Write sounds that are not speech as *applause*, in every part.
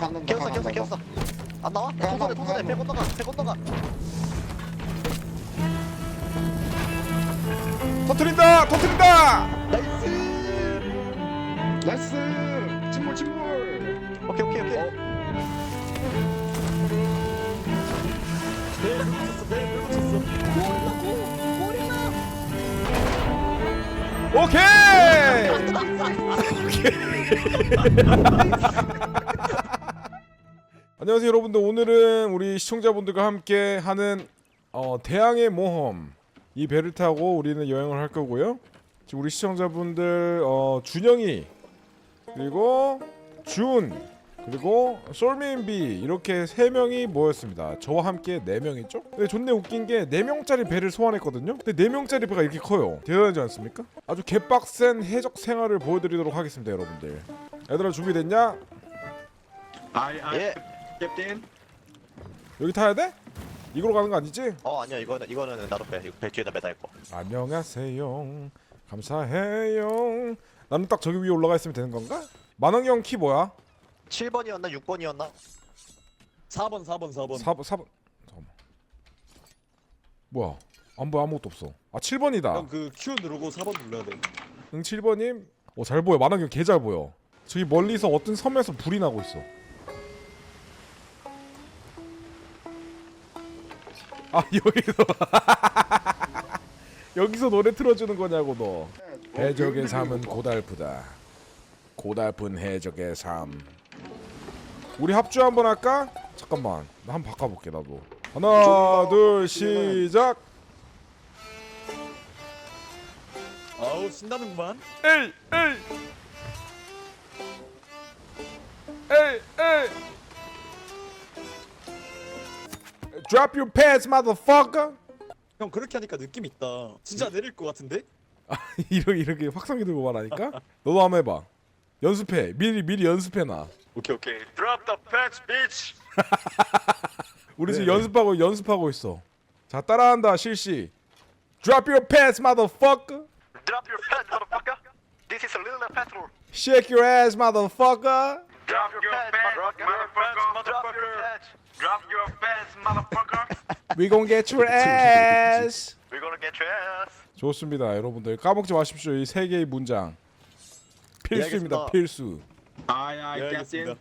간다, 깨웠어 간다. 깨웠어 안 나와? 야, 통선에 나- 통선에 나- 배 건너가 배 건너가 터트린다 터트린다 나이스 나이스 침몰 침몰 오케이 오케이 오케이 어? 네 놓쳤어 네 놓쳤어 오케이 안녕하세요 여러분들 오늘은 우리 시청자분들과 함께 하는 어, 대항해 모험 이 배를 타고 우리는 여행을 할 거고요 지금 우리 시청자분들 어, 준영이 그리고 준 그리고 솔메인비 이렇게 세 명이 모였습니다. 저와 함께 네 명이죠. 근데 존내 웃긴 게 네 명짜리 배를 소환했거든요. 근데 네 명짜리 배가 이렇게 커요. 대단하지 않습니까? 아주 개빡센 해적 생활을 보여드리도록 하겠습니다, 여러분들. 얘들아 준비됐냐? 아이 아이 예. 캡틴 여기 타야 돼? 이걸로 가는 거 아니지? 어 아니야 이거는 이거는 나도 배 이거 배 뒤에다 매달 거 안녕하세요. 감사해요. 나는 딱 저기 위에 올라가 있으면 되는 건가? 만원경 키 뭐야? 7번이었나 6번이었나 4번 4번 4번 4번 4번 잠깐만. 뭐야? 안 보여 아무것도 없어. 아 7번이다. 형그 Q 누르고 4번 눌러야 돼 응 7번님 어 잘 보여 만화경 개 잘 보여 저기 멀리서 어떤 섬에서 불이 나고 있어 아 여기서. *laughs* 여기서 노래 틀어주는 거냐고 너. 해적의 삶은 고달프다. 고달픈 해적의 삶. 우리 합주 한번 할까? 잠깐만 나 한번 바꿔볼게 나도. 하나 둘 시작! 아우 신나는구만 에이 에이! 에이 에이 Drop your pants, motherfucker. 형 그렇게 하니까 느낌 있다 진짜 내릴 것 같은데? 이렇게 이렇게 확성기 들고 말하니까 너도 한번 해봐. 연습해. 미리 미리 연습해 놔. 오케이 오케이 Drop the pants bitch 우리 지금 네, 네. 연습하고 연습하고 있어. 자 따라한다 실시. Drop your pants, motherfucker. Drop your pants motherfucker This is a little petrol Shake your ass, motherfucker. Drop your pants motherfucker Drop your pants Drop your pants, motherfucker. We gon' get your ass. We're gonna get your ass 좋습니다, 여러분들 까먹지 마십시오. 이 세 개의 문장 필수입니다. 알겠습니다. 필수. 아이 예 알겠습니다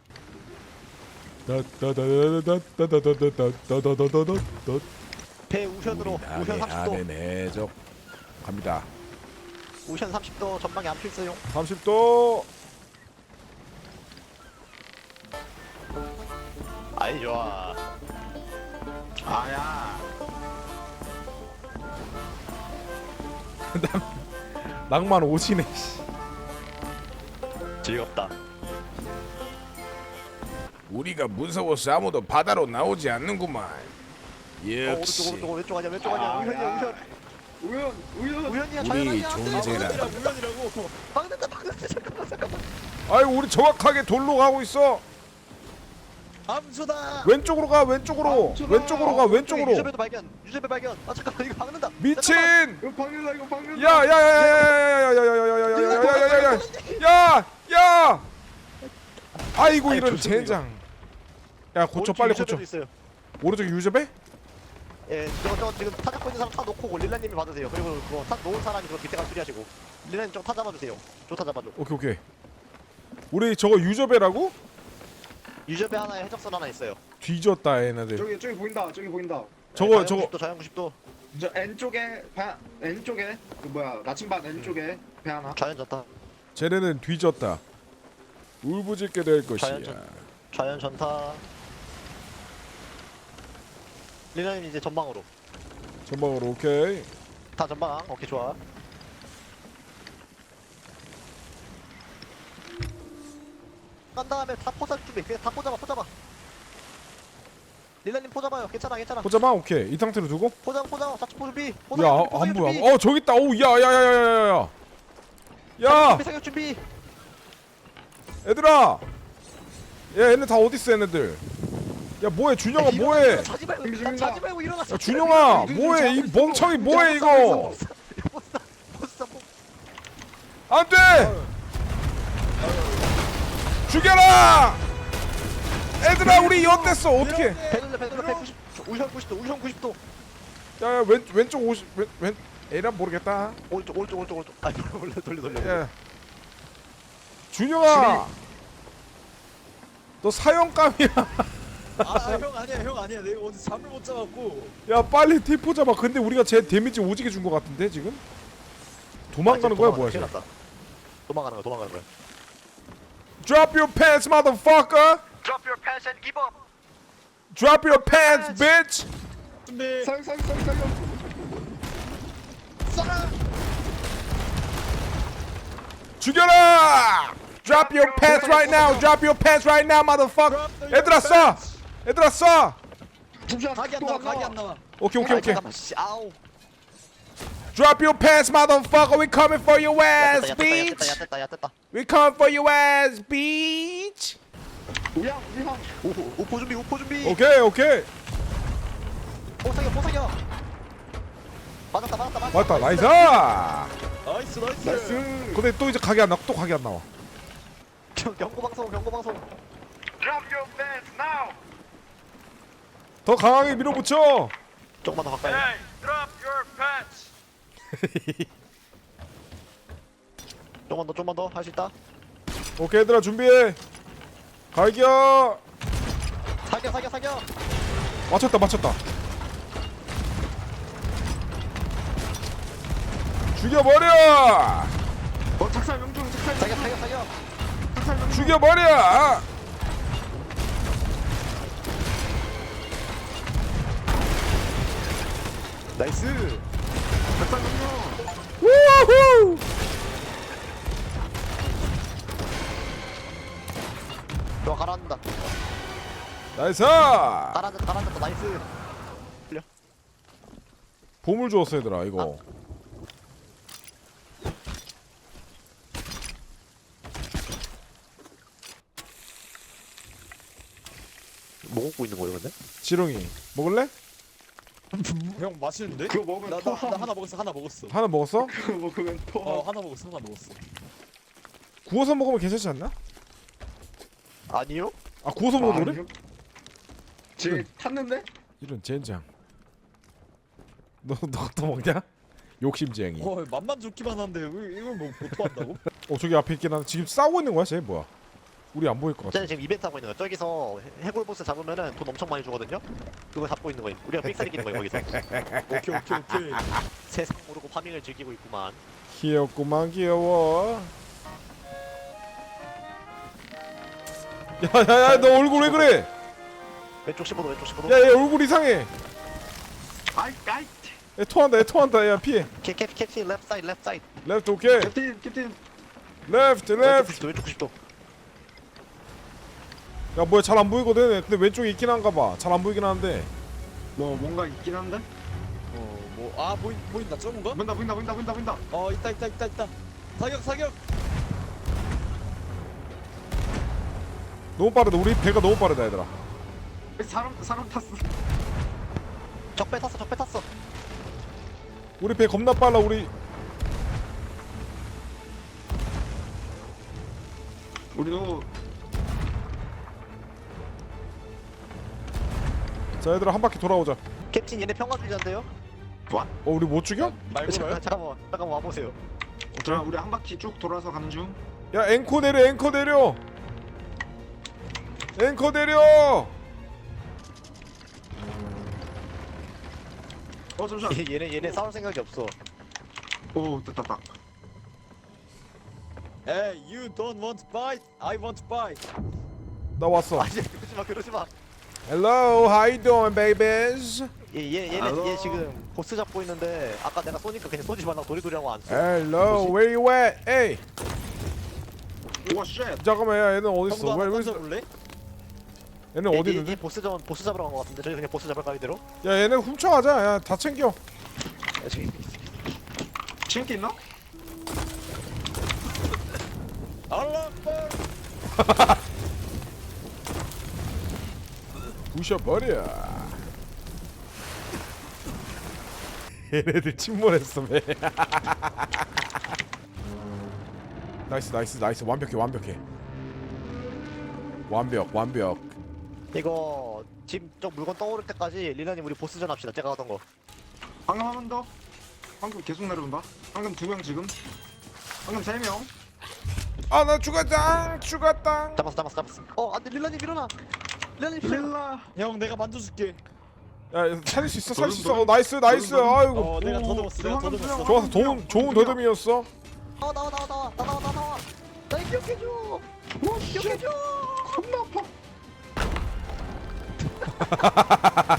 다다다다다다다다다다다다다다. 배 우현으로 우현 안에 30도 안에 해적 갑니다. 우현 30도 전방에 안 필수용 30도. 아이 좋아. 아야. *laughs* 낭만 오지네. 씨. 즐겁다. 우리가 무서워서 아무도 바다로 나오지 않는구만. 어, 오른쪽 역시. 오른쪽 왼쪽 아니야 왼쪽 아니야 우현이야 우현. 우연 우연 우현이야 우리 자연아니야. 우연이라고 우연이라고. 방금 방금 잠깐만 잠깐만. 아이 우리 정확하게 돌로 가고 있어. 암수다 왼쪽으로 가 왼쪽으로. 아, 왼쪽으로 가 왼쪽으로. 유저배도 발견 유저배 발견 아 잠깐만 이거 박는다 미친. 이거 방금다 이거 방금다 야야야야야야야야야야야야야야야 야 아이고 아니, 이런 조심해요. 젠장 야 고쳐 빨리 유저배도 고쳐 있어요. 오른쪽 유저배? 예 저거 저거 지금 타 잡고 있는 사람 타 놓고 릴라님이 받으세요 그리고 그거 타 놓은 사람이 그거 밑에가 수리하시고 릴라님 좀타 잡아주세요 저타 잡아줘 오케이 오케이 우리 저거 유저배라고? 유저배 하나에 해적선 하나 있어요. 뒤졌다 얘네들. 저기 저기 보인다 저기 보인다. 저거 네, 저거 90도 자연 90도. 저 N 쪽에 배 N 쪽에 그 뭐야 나침반 N 쪽에 배 하나. 자연 전타. 쟤네는 뒤졌다. 울부짖게 될 것이야. 자연전- 자연 전타. 릴라님 이제 전방으로. 전방으로 오케이. 다 전방. 오케이 좋아 간 다음에 다 포잡 준비. 그냥 다 포잡아 포잡아 릴라님 포잡아요. 괜찮아 괜찮아. 보자마 오케이. 이 상태로 두고? 포잡아 포잡아 자축 준비. 야안 보여. 어 저기 있다. 오 야 야 야 야 야야야. 야! 준비 사격 준비. 얘들아! 야 얘네 다 어딨어 얘네들? 야 뭐해? 준영아 일어나, 뭐해? 일어나, 자지 말고 준비 중입니다. 자지 말고 일어나 야 준영아 뭐해? 이 멍청이 뭐해 이거? 보쌈 보쌈 안돼 죽여라! 얘들아 우리 엿됐어. 어떻게 배들려 배들려 190 우션 90도 우션 90도. 야야 왼, 왼쪽 50 왼, 왼 에라 모르겠다. 오른쪽 오른쪽 오른쪽 오른쪽. 아 돌려 돌려 돌려 야 준영아! 너 사형감이야. 아형 아니야 형 아니야. 내가 어제 잠을 못 자갖고. 야 빨리 T4 잡아 근데 우리가 쟤 데미지 오지게 준거 같은데 지금? 도망가는 거야 뭐야 큰일 쟤 났다. 도망가는 거야 도망가는 거야 Drop your pants motherfucker Drop your pants and give up. Drop your pants bitch 사용 사용 사용 죽여라 Drop your pants right now Drop your pants right now motherfucker 얘들아 쏴 얘들아 쏴 잠시만 각이 안또 나와 안 각이 안 나와 오케이 오케이 오케이 잠깐만 씨 아우 Drop your pants motherfucker. We coming for your ass 야 됐다 야 bitch 됐다 야 됐다 야 됐다. We coming for your ass bitch. 형 우리 형 우포 준비 우포 준비. 오케이 오케이. 포사겨 포사겨 맞았다 맞았다 맞았다. 맞다 나이스. 나이스 나이스. 나이스. 근데 또 이제 각이 안 나와 또 각이 안 나와. 경- 경고 방송 경고 방송. Drop your pants now. 더 강하게 밀어붙여. 조금만 더 가까이. Hey, drop your pants. *laughs* 조금만 더 조금만 더. 할 수 있다. 오케이 얘들아 준비해. 갈겨. 사겨 사겨 사겨. 맞췄다 맞췄다. 죽여버려! 어 작살 명중 작살 사겨 사겨 사겨. 명중. 죽여버려! 나이스 우후 좋아 가라앉는다. 나이스! 가라앉았다 가라앉았다. 나이스. 보물 주었어 얘들아 이거. 뭐 먹고 있는 거예요 근데? 지렁이. 먹을래? *laughs* 형 맛있는데? 그거 먹으면 나, 나, 토함. 나 하나 먹었어 하나 먹었어 하나 먹었어? *laughs* 그거 먹으면 토어 하나 먹었어 하나 먹었어 구워서 먹으면 괜찮지 않나? 아니요? 아 구워서 먹어도 그래? 쟤 탔는데? 이런 젠장 너너또 먹냐? 욕심쟁이 어어 맛만 좋기만 한데 왜 이걸 뭐 보토한다고? 저기 앞에 있긴 한데 지금 싸우고 있는 거야 쟤 뭐야 우리 안 보일 것 같아. 지금 이벤트 하고 있는 거야. 저기서 해- 해골 보스 잡으면은 돈 엄청 많이 주거든요? 그거 잡고 있는 거예요 우리가 삑사리 끼는 거예요 거기서. *laughs* 오케이 오케이 오케이. 세상 모르고 파밍을 즐기고 있구만. 귀엽구만 귀여워. 야야야 너 얼굴 왜 그래? 왼쪽 15도 왼쪽 15도 야얘 얼굴 이상해. 아이 아이 얘 토한다 얘 토한다. 야 피해. 캡, 캡, 캡틴 랩 사이드 랩 사이드 레프트 오케이 캡틴 캡틴. 레프트 왼쪽 레프트 90도 왼쪽 90도 야 뭐야 잘 안 보이거든? 근데 왼쪽에 있긴 한가 봐 잘 안 보이긴 하는데. 뭐 뭔가 있긴 한데? 어 뭐 아 보인 보인다. 저건가? 보인다 보인다 보인다 보인다 보인다. 어 있다 있다 있다 있다. 사격 사격! 너무 빠르다. 우리 배가 너무 빠르다 얘들아. 사람 사람 탔어. 적배 탔어 적배 탔어. 우리 배 겁나 빨라 우리. 우리도 자 얘들아 한 바퀴 돌아오자. 캡틴 얘네 평화주의자인데요? 어 우리 못 죽여? 말고 잠깐 잠깐만 잠깐만 와보세요. 자 우리 한 바퀴 쭉 돌아서 가는 중. 야 앵커 내려 앵커 내려! 앵커 내려! 어 잠시만. 얘- 얘네 얘네 싸울 생각이 없어. 오 됐다 딱 Hey you don't want bite? I want bite. 나 왔어. 아니 그러지마 그러지마 Hello how you doing babies 얘, 얘, 얘네 알로. 얘 지금 보스 잡고 있는데 아까 내가 쏘니까 그냥 쏘지 말라고 도리도리하고 안 쏘. Hello where you at? 에이 오쉣 잠깐만 야 얘는 어딨어 형도 왜 하나 여기서 던져볼래? 얘는 얘, 어디 얘, 있는데? 얘 보스 잡 보스 잡으러 간 것 같은데 저희 그냥 보스 잡을까 이대로? 야 얘는 훔쳐가자 야 다 챙겨 야, 저기 친구 있나? 알라벌 *laughs* 부셔버려 얘네들 침몰했어 매 *laughs* 나이스 나이스 나이스 완벽해 완벽해 완벽 완벽 이거 지금 저 물건 떠오를 때까지 릴라님 우리 보스전 합시다. 제가 하던 거. 방금 한 번 더. 방금 계속 내려온다. 방금 두 명 지금. 방금 세 명. 아 나 죽었다 죽었다 잡았어 잡았어 잡았어. 어 안돼 릴라님 일어나. 릴라. 형 내가 만져줄게 야 살릴 수 있어 살릴 수 있어 어, 나이스 나이스. 아이고 어 내가 더듬었어 내가 더듬었어. 좋았어 좋은 좋은 더듬이었어 나와 나와 나와 나와 나 나와 나 나와. 나 기억해줘. 뭐 기억해줘. 겁나 아파. *laughs*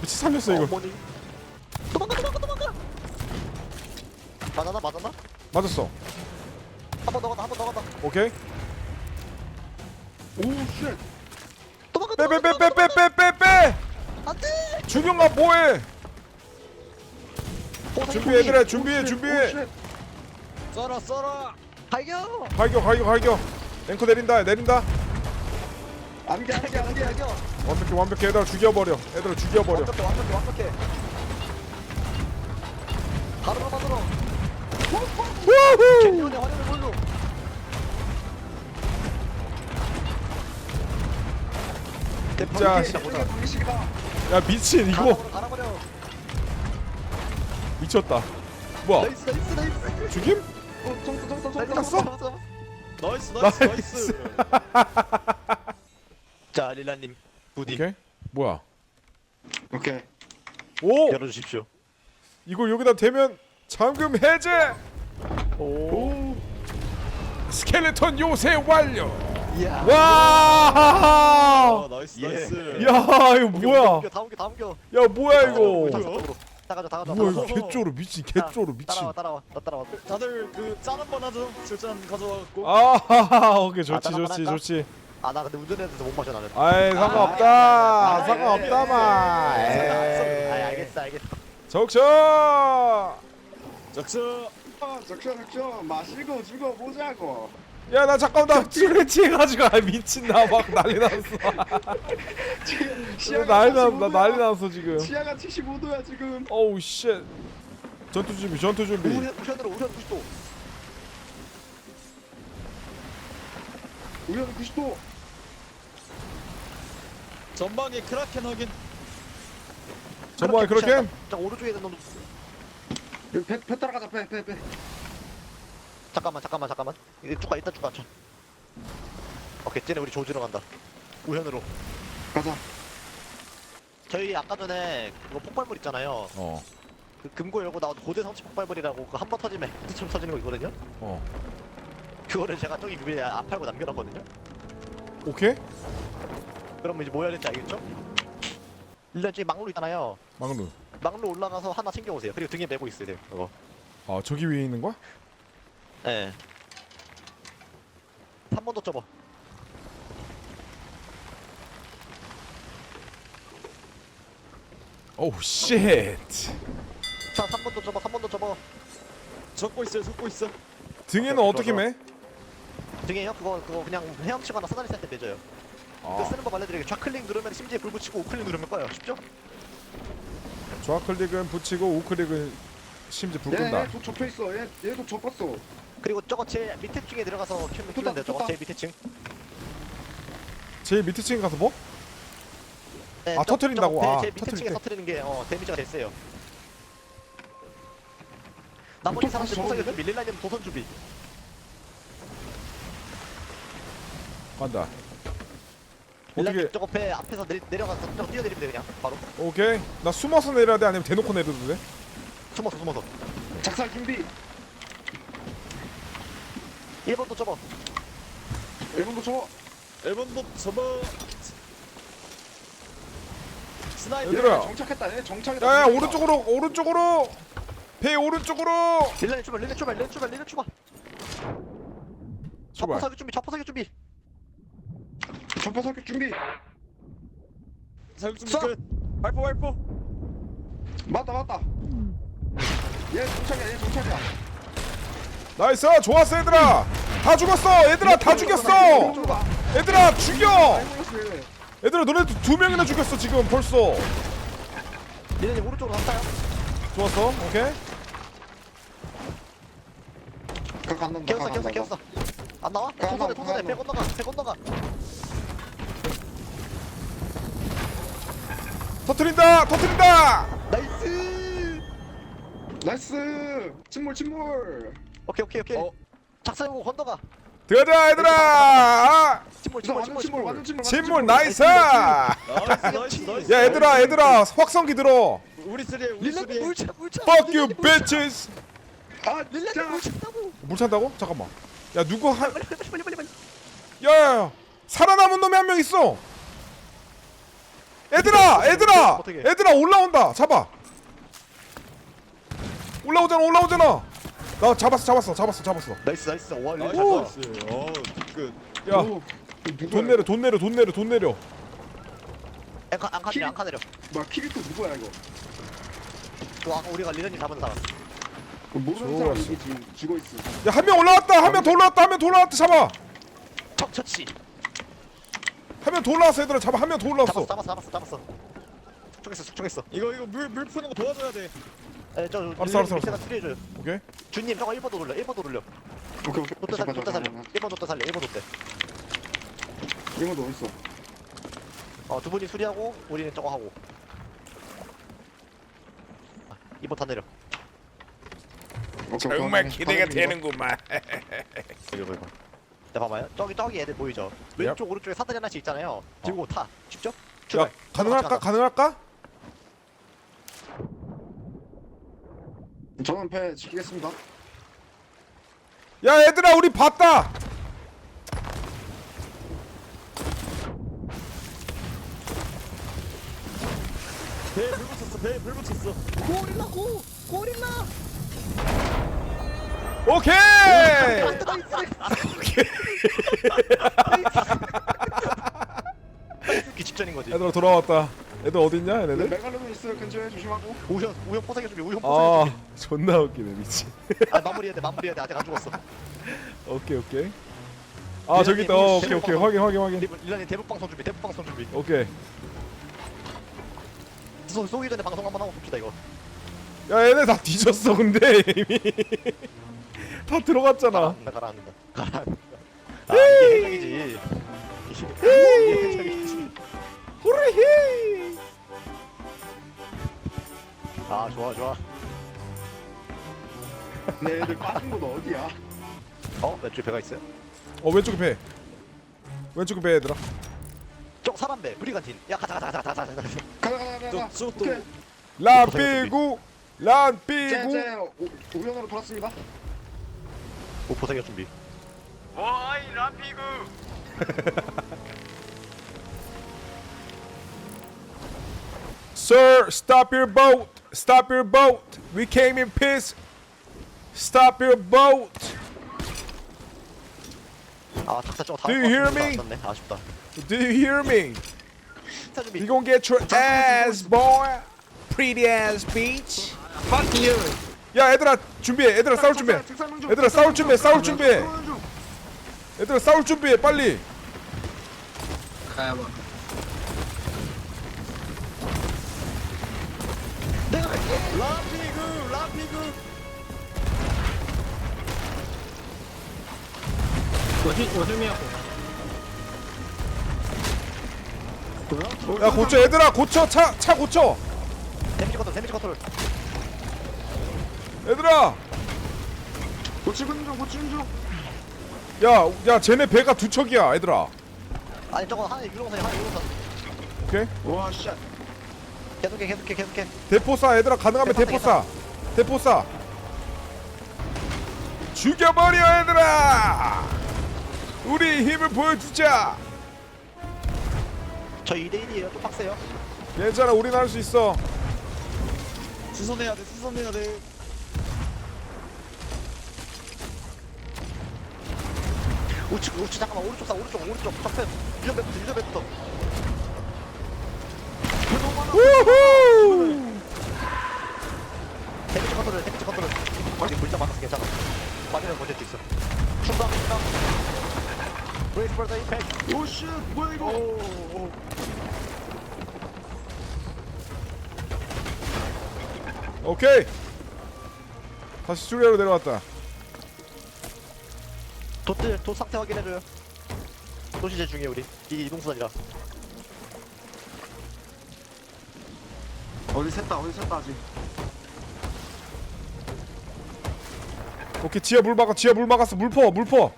미치 살렸어 이거? 도망가 도망가 도망가. 맞았나 맞았나? 맞았어 한 번 더 가다 한 번 더 가다. 오케이 오 쉣. 빼빼빼빼빼빼빼빼 안돼. 준영아 뭐해 어, 준비 얘들아 준비해 오, 쉣. 준비해 오, 쉣. 써라 써라 발견. 갈겨 갈겨 갈겨 앵커 내린다 내린다 안개 안개 안개. 발견. 완벽해 완벽해 얘들아 죽여버려 얘들아 죽여버려 완벽해 완벽해 완벽해. 바로 바로. 우후 젠년의 화려를 자, 보자. 방식이다. 야 미친 이거 갈아버려. 미쳤다 뭐야 나이스 나이스 나이스. 죽임? 어. 나이스 나이스 나이스. 나이스 *laughs* 자 릴라님 부디 오케이 뭐야 오케이. 오 열어주십시오. 이걸 여기다 대면 잠금 해제 오. 스켈레톤 요새 완료 이야. 와아 나이스 예. 나이스 야 이거 뭐야 옮겨, 다 옮겨 다 옮겨. 야 뭐야 이거? 다 가져 다 가져. 뭐야 이거. 개쪼로 미친 개쪼로 미친 따라와 따라와 나 따라와. 다들 그 짠 한 번 하죠 술잔 가져와갖고 아 오케이 아, 좋지 따라만 좋지? 좋지 아 나 근데 운전해야 돼서 못 마셔 나는. 아이 아, 상관없다 아, 상관없다마 아 알겠어 알겠어. 적셔 적셔 아, 적셔 적셔. 마시고 죽어보자고. 야 나 잠깐 나 술에 취해가지고 아 미친나 막 난리 났어 시야가 난리 났나 45도야. 난리 났어 지금 시야가 75도야 지금. 어우 쉣 전투 준비 전투 준비 우현 우현으로 우현 90도. 우연 90도. 전방에 크라켄 확인 전방에 그렇게 자 오른쪽에 있는 놈. 여기 배, 배 따라가자 배 배 배. 잠깐만 잠깐만 잠깐만. 이제 쭉 가 일단 쭉 가. 자. 오케이 쟤네 우리 조지러 간다. 우현으로. 가자. 저희 아까 전에 그거 폭발물 있잖아요. 어 그 금고 열고 나온 고대 성취 폭발물이라고 그 한 번 터지면 헤드처럼 터지는 거 있거든요. 어. 그거를 제가 저기 위에 앞팔고 남겨놨거든요. 오케이 그러면 이제 뭐 해야 될지 알겠죠? 일단 저기 막루 있잖아요. 막루 막루 올라가서 하나 챙겨오세요. 그리고 등에 메고 있어야 돼요. 그거. 아 저기 위에 있는 거야? 예. 한번더 접어. 오우 쉣 자, 한번더 접어. 한번더 접어. 적고 있어요 적고 있어 등에는 오케이, 어떻게 매? 등에요? 그거 그거 그냥 헤엄치거나 사다리 쌀때 매져요. 그 아 쓰는 법 알려드릴게요. 좌클릭 누르면 심지에 불 붙이고 우클릭 누르면 꺼요. 쉽죠? 좌클릭은 붙이고 우클릭은 심지어 불 얘, 끈다 얘도 접혀 있어. 얘 얘도 접었어. 그리고 저거 제일 밑에 층에 들어가서 켜면 켜면 돼요. 저거. 제일 밑에 층. 제일 밑에 층에 가서 뭐? 네, 아, 저- 터트린다고? 저거 아, 제일 밑에 터트릴 층에 때. 터트리는 게 어, 데미지가 됐어요. 나머지 또 사람들 도선 적었는데? 준비, 릴라님 도선 준비. 간다 어떻게 저거 배 앞에서 내리, 내려가서 저거 뛰어내리면 돼 그냥 바로. 오케이 나 숨어서 내려야 돼 아니면 대놓고 내려도 돼? 숨어서 숨어서. 작살 준비. 1번도 접어. 1번도 줘. 앨범도 접어 스나이퍼 얘들아 정착했다. 얘 정착했다. 야 야 오른쪽으로 오른쪽으로 배 오른쪽으로 릴라님 출발, 릴라님 출발, 릴라님 출발, 릴라님 출발. 좌포 출발 사격 준비, 좌포 사격 준비. 전파 설계 준비. 사격 준비 쏴! 끝 발포 발포 맞다 맞다. 얘 정착이야. 얘 정착이야. 나이스 좋았어 얘들아 다 죽었어 얘들아 다 죽였어 가. 얘들아 죽여 얘. 얘들아 너네 두 명이나 죽였어 지금 벌써 릴라님 오른쪽으로 갔어요. 좋았어 오케이 가 간다. 개웠어, 개웠어, 개웠어. 안 나와? 가, 도선해, 가, 도선해. 가, 배 건너가, 배 건너가. 터트린다 터트린다 나이스 나이스 침몰 침몰 오케이 오케이 오케이 어. 작사용 건너가. 들어가자 얘들아! 아, 침몰 침몰 침몰 침몰 침몰 침몰. 나이스! 야 나이스 나이스 나이스. 얘들아 얘들아! 확성기 들어! 우리 쓰리에 우리 쓰리에 물차 물차. Fuck you bitches! 아 릴라님 진짜. 물 찬다고. 물 찬다고? 잠깐만. 야 누구 한 빨리 빨리 빨리 빨리 빨리. 야야야. 살아남은 놈이 한 명 있어! 얘들아 얘들아! 어떻게? 얘들아 올라온다. 잡아. 올라오잖아 올라오잖아 나 잡았어 잡았어 잡았어 잡았어. 나이스 나이스. 와 릴라 나이스. 어. 끝. 야 오, 누구야, 돈 내려 돈 내려 돈 내려 돈 내려. 안카 안카 내려 안카 내려. 뭐야 키리토 누구야 이거? 그 아까 우리가 릴라님 잡은 사람. 그 모르는 좋았어. 사람 이게 지금 죽어 있어. 야 한 명 올라왔다 한 명 더 올라왔다 한 명 더 올라왔다 잡아. 척 처치. 한 명 더 올라왔어 얘들아. 잡아 한 명 더 올라왔어. 잡았어 잡았어 잡았어. 잡았어 숙청했어 숙청했어. 이거 이거 물 물 푸는 거 도와줘야 돼 에저 알았어, 알았어, 가 수리해줘요. 오케이. 주님 저거 1번도 돌려 1번도 돌려 오케이 오케이. 롯데 살려 잠깐 롯데 살려. 잠깐 1번 롯데 살려 1번 롯데 이모도 어딨어? 어 두 분이 수리하고 우리는 저거 하고. 2번 타 내려. 오케이, 정말 오케이, 기대가 오케이. 되는구만. 이거 이거. 자 봐봐요. 저기 저기 애들 보이죠? 왼쪽 오른쪽에 사다리 하나씩 있잖아요. 들고 타. 쉽죠? 야 출발. 가능할까? 가능할까? 배 지키겠습니다. 야 얘들아 우리 봤다! 배에 불 붙였어 배에 불 붙였어. 고릴라 고 고릴라 오케이! 그 직전인 거지. 얘들아 돌아왔다 애들 어딨냐 네, 얘네들? 메갈로돈 있어요. 근처에 조심하고. 우현 우현 포상해 준비 우현 아 포상해 준비. 존나 웃기네 미친. 아 마무리해야 돼 마무리해야 돼. 아직 안 죽었어. *laughs* 오케이 오케이. 아 저기 있다 어, 오케이 오케이. 확인 확인 확인. 리- 릴라님 대북 방송 준비 대북 방송 준비. 오케이. 쏘, 쏘기 전에 방송 한번 하고 봅시다 이거. 야 얘네 다 뒤졌어 근데 *laughs* 이미. 다 들어갔잖아. 가라앉는다 가라앉는다 가라앉는다 아 이게 해적이지. 이게 해적이지. 호르히 아 좋아 좋아. 내 *laughs* 애들 빠진 곳 어디야? 어? 왼쪽에 배가 있어요? 어 왼쪽에 배. 왼쪽에 배 얘들아. 저 사람 배. 브리간틴 야 가자 가자 가자 가자 가자. 가자 가자 가자 저 또- 오케이. 란 삐구 란 삐구. 쟤쟤 우연으로 돌았습니다. 오 보상역 준비. 어이 라피구. *laughs* Sir, stop your boat. Stop your boat. We came in peace. Stop your boat. 아 탁사 저거 다 Do you hear me? 네 아쉽다 Do you hear me? 탁사 준비 You gonna get your ass, boy. Pretty ass bitch. 야, 얘들아 준비해. 얘들아 싸울 준비해. 얘들아 싸울 준비해. 싸울 준비해. 얘들아 싸울 준비해. 빨리. 내가 갈게 라피그 라피그 야, 고쳐. 얘들아 고쳐. 차 차 고쳐. 데미지 컨트롤 데미지 컨트롤 얘들아. 고치는 중 고치는 중 야, 야, 쟤네 배가 두 척이야. 얘들아. 아니 저거 하나 유령선이 하나 유령선 오케이. 와 씨. 계속해 계속해 계속해. 대포 쏴 얘들아 가능하면 대포 쏴 대포 쏴 죽여버려 얘들아! 우리 힘을 보여주자! 저 2대1이에요. 좀 빡세요. 괜찮아 우린 할 수 있어. 수선해야 돼 수선해야 돼. 우측 우측 잠깐만. 오른쪽 사 오른쪽 오른쪽. 적편 유전 배부터 유전 배부터 우후 데미지 컨트롤 데미지 컨트롤 아직 물자 많아서 괜찮아. 빠지면 수 있어. 충당 충당 브레이스 포더 임팩트. 오씨 뭐야 이거? 오케이. 다시 수리하러 내려왔다. 돛들 돛 상태 확인해줘요. 제일 중요해 우리. 이 이동수단이라 어디 샜다 어디 샜다 아직. 오케이 지하 물 막아 지하 물 막았어. 물퍼 물퍼.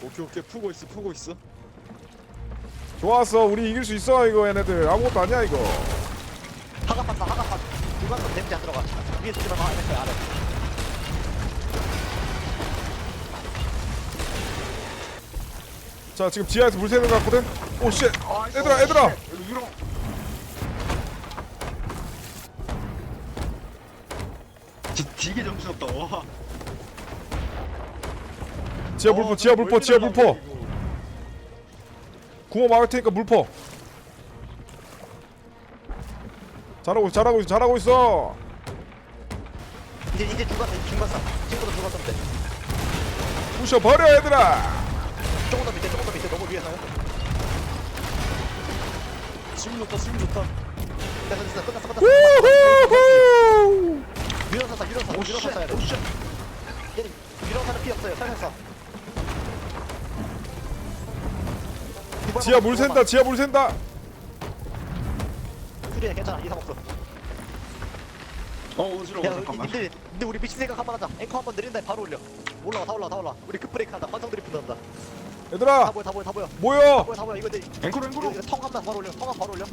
오케이 오케이. 푸고 있어 푸고 있어. 좋았어. 우리 이길 수 있어 이거 얘네들. 아무것도 아니야 이거. 하가판다 하가판 누가서 데미지 안 들어가? 위에 아래 거야 아래. 자 지금 지하에서 물 새는 것 같거든. 오쉣. 얘들아 얘들아 되게 정신없다. 와. 지하 물퍼 지하 물퍼 지하 물퍼 구멍 막을 테니까 물퍼 잘하고 있어 잘하고 있어 잘하고 있어. 이제 이제 죽었어 이제 죽었어 친구도 죽었었는데 부셔버려 얘들아. 조금 더 밑에 조금 더 밑에. 너무 위에서 지금 좋다 지금 좋다. 끝났어 끝났어 우후후 밀어서 쏴 밀어서 밀어서 쏴야 돼. 얘는 밀어서는 피 없어요 쏴 지하 물 샌다 지하 물 샌다. 수리해 괜찮아 이상 없어. 어 어지러워 야 잠깐만. 근데 근데 우리 미친 생각 한번 하자. 앵커 한번 느린 다음에 바로 올려. 올라가 다 올라 다 올라 우리 급브레이크 한다. 환성 드리프트 한다. 다 얘들아! 보여 다 보여 다 보여. 다 모여! 보여 다 보여. 이거 내 이거 통 한번 바로 올려 통 한번 바로 올려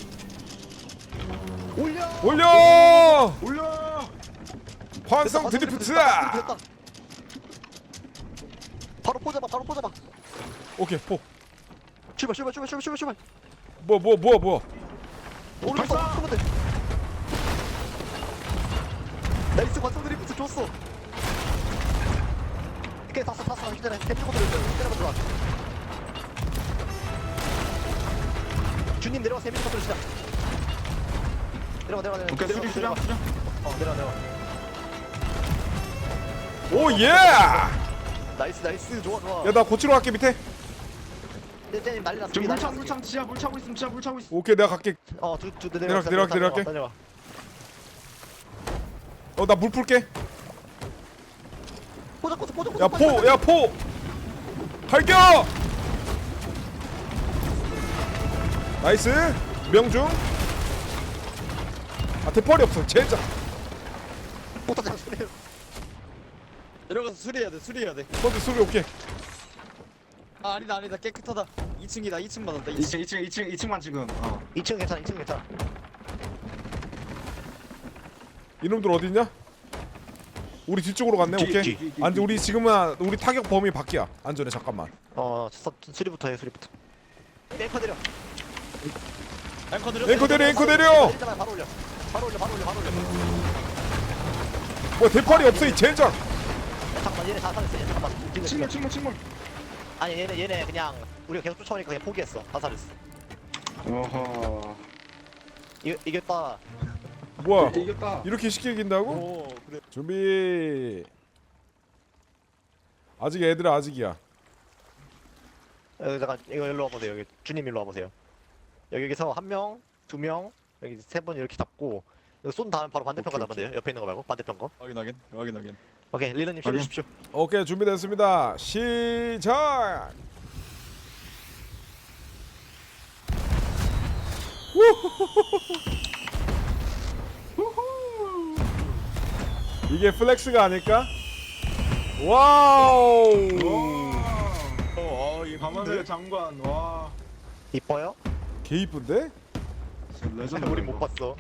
올려. 올려! 올려 환성 됐다, 드리프트. 됐다, 됐다. 바로 포잡아 바로 포잡아. 오케이 포. 출발 출발 출발 출발 출발. 출발 뭐뭐 뭐야 뭐야 오른쪽 봐 오른쪽 돼. 나이스 관성 드리프트 줬어. 오케이 탔어 탔어. 힘들어 템포 들어 때려봐 들어와. 주님 내려와 컨트롤 시작 내려와 내려와 내려와. 오케이 수리 수리 내려와 수리. 어 내려와 내려와 오 예! 나이스 나이스. 좋아 좋아. 야나 고치러 갈게 밑에. 떼님 난리 났어 지금 난리 물창 났어. 물창 지하 물 차고 있음 지하 물 차고 있음. 오케이 내가 갈게. 어, 두, 두, 내려갈게, 내려갈게, 내려갈게. 내려와. 어 나 물 풀게. 포장 포장 포장 야포 야 포! 발견 나이스! 명중. 아 대펄이 없어. 젠장 포장 장소리. 내려가서 수리해야 돼 수리해야 돼아 먼저 소리 오케이. 아니다 아니다. 깨끗하다. 2층이다. 2층 받았다. 2층. 2층 2층 2층 2층만 지금 어. 2층 괜찮아, 2층 괜찮아. 이놈들 어딨냐? 우리 뒤쪽으로 갔네 뒤, 오케이. 뒤, 뒤, 뒤, 안돼 뒤. 우리 지금은 우리 타격 범위 밖이야. 안전해 잠깐만. 어, 서, 수리부터 해, 수리부터. 앵커 내려. 앵커 내려. 앵커 내려 앵커 내려! 바로 올려. 바로 올려, 바로 올려, 바로 올려. 뭐 대펄이 없어 이 젠장! 야, 잠깐만, 얘네 다 살렸어. 얘 잠깐만. 지금, 지금. 침몰 침몰 아니, 얘네, 얘네 그냥 우리가 계속 쫓아오니까 그냥 포기했어. 다 살렸어. 어허 이거, 이겼다. 뭐야 이겼다 이렇게 쉽게 이긴다고? 오 그래 준비 아직 애들아 아직이야 여기 잠깐, 이거 일로 와보세요. 여기 주님 일로 와보세요. 여기, 여기서 한 명, 두 명, 여기 세번 이렇게 잡고, 이거 쏜 다음에 바로 반대편 오케이, 가면 돼요. 옆에 있는 거 말고, 반대편 거. 확인 확인 확인 확인 오케이, 리더님 확인. 실으십시오. 오케이 준비됐습니다 시작 이게 플렉스가 아닐까? 와우 이게 밤하늘의 장관 와 이뻐요? 개 이쁜데? 진짜 레전드 우리 못 봤어.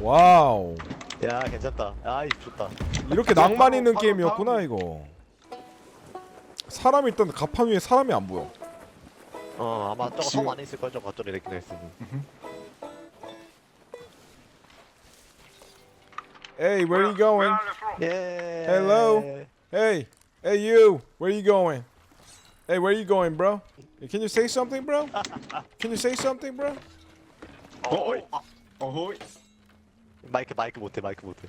와우 야, 괜찮다. 아이, 좋다. 이렇게 낭만 있는 바로, 게임이었구나 바로. 이거 사람이 일단 가판 위에 사람이 안 보여 어 아마 저거 섬 안에 있을 거야 저거 저리 이렇게 됐으니 Hey where you going? 예 Hello. Hey, hey you, where you going? Hey, where you going, bro? Can you say something, bro? Can you say something, bro? 어이 어허이 마이크 마이크 못해 마이크 못해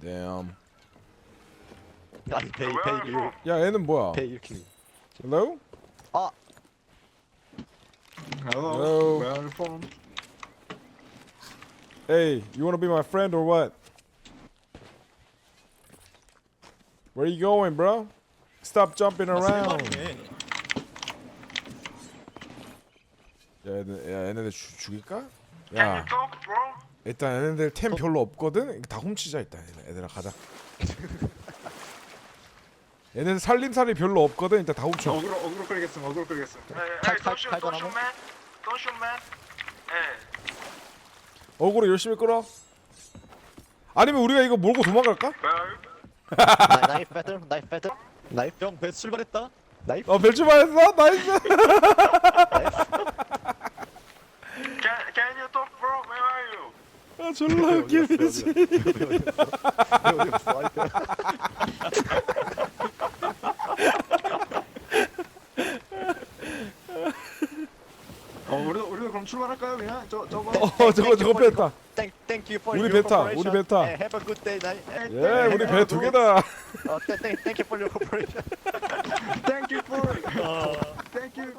Damn. 아니 베이 베이 이거 야, 얘는 뭐야? 베이 이렇게 Hello? 아 Hello Hello. Where are you from? Hey, you wanna be my friend or what? Where you going, bro? Stop jumping around. 야, 얘네, 야, 얘네들 죽- 죽일까? Can 야 you talk, bro? 일단 얘네들 템 별로 없거든 다 훔치자 일단 얘네- 얘들아 가자 *laughs* 얘네들 살림살이 별로 없거든 일단 다 훔쳐 어그로 어그로 끌겠음 어그로 끌겠음 칼- 칼- 칼 don't shoot, 전화는? man. Don't shoot, man. Hey. 어그로 열심히 끌어 아니면 우리가 이거 몰고 도망갈까? 나- 나이프 *laughs* 배틀 나이프 배틀 나이프 형 배스 출발했다 나이프 어 벨츠만 했어? 나이스 *laughs* Can, can you talk, bro? Where are you? 아 졸라 웃기네 어 우리도 우리도 그럼 출발할까요 그냥 저 저거 어 저거 저거 뺐다 Thank, thank you for 우리 your 배 타, cooperation. 우리 배 타. 예, have a good day. 나, 예, 예 우리 배 두 개다 어, thank, thank you for your cooperation. Thank you for Thank you